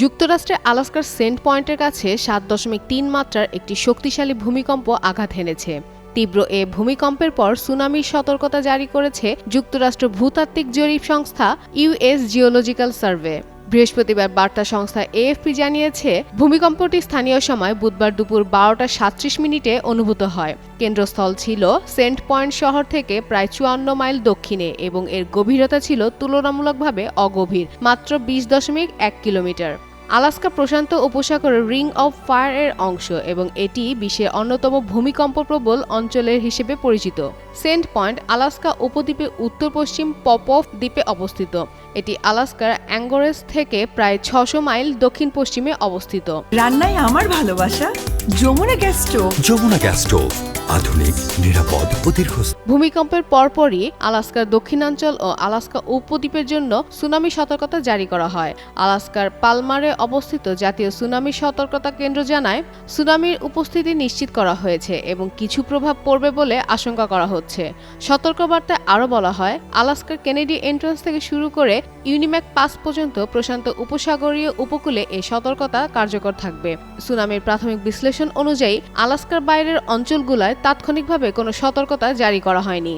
যুক্তরাষ্ট্রের আলাস্কার সেন্ট পয়েন্টের কাছে সাত দশমিক তিন মাত্রার একটি শক্তিশালী ভূমিকম্প আঘাত হেনেছে। তীব্র এ ভূমিকম্পের পর সুনামির সতর্কতা জারি করেছে যুক্তরাষ্ট্র ভূতাত্ত্বিক জরিপ সংস্থা ইউএস জিওলজিক্যাল সার্ভে। বৃহস্পতিবার বার্তা সংস্থা এএফপি জানিয়েছে, ভূমিকম্পটি স্থানীয় সময় বুধবার দুপুর বারোটা সাতত্রিশ মিনিটে অনুভূত হয়। কেন্দ্রস্থল ছিল সেন্ট পয়েন্ট শহর থেকে প্রায় চুয়ান্ন মাইল দক্ষিণে এবং এর গভীরতা ছিল তুলনামূলকভাবে অগভীর, মাত্র বিশ দশমিক এক কিলোমিটার। আলাস্কা প্রশান্ত উপসাগরের রিং অফ ফায়ার এর অংশ এবং এটি বিশ্বের অন্যতম ভূমিকম্প প্রবল অঞ্চলের হিসেবে পরিচিত। সেন্ট পয়েন্ট আলাস্কা উপদ্বীপের উত্তর পশ্চিম পপফ দ্বীপে অবস্থিত। এটি আলাস্কার অ্যাঙ্গোরেস থেকে প্রায় ছশো মাইল দক্ষিণ পশ্চিমে অবস্থিত। রান্নায় আমার ভালোবাসা? Jamuna gas stove. Jamuna gas stove আধুনিক নিরাপদ ও দীর্ঘস্থায়ী। ভূমিকম্পের পরপরই আলাস্কার দক্ষিণাঞ্চল ও আলাস্কা উপদ্বীপের জন্য সুনামি সতর্কতা জারি করা হয়। আলাস্কার পালমারে অবস্থিত জাতীয় সুনামি সতর্কতা কেন্দ্র জানায় সুনামির উপস্থিতি নিশ্চিত করা হয়েছে এবং কিছু প্রভাব পড়বে বলে আশঙ্কা করা হচ্ছে। সতর্কবার্তায় আরও বলা হয় আলাস্কার কেনেডি এন্ট্রান্স থেকে শুরু করে ইউনিম্যাক পাস পর্যন্ত প্রশান্ত উপসাগরীয় উপকূলে এই সতর্কতা কার্যকর থাকবে। সুনামির প্রাথমিক বিশ্লেষণ অনুযায়ী আলাস্কার বাইরের অঞ্চলগুলোয় তাৎক্ষণিকভাবে কোনো সতর্কতা জারি করা হয়নি।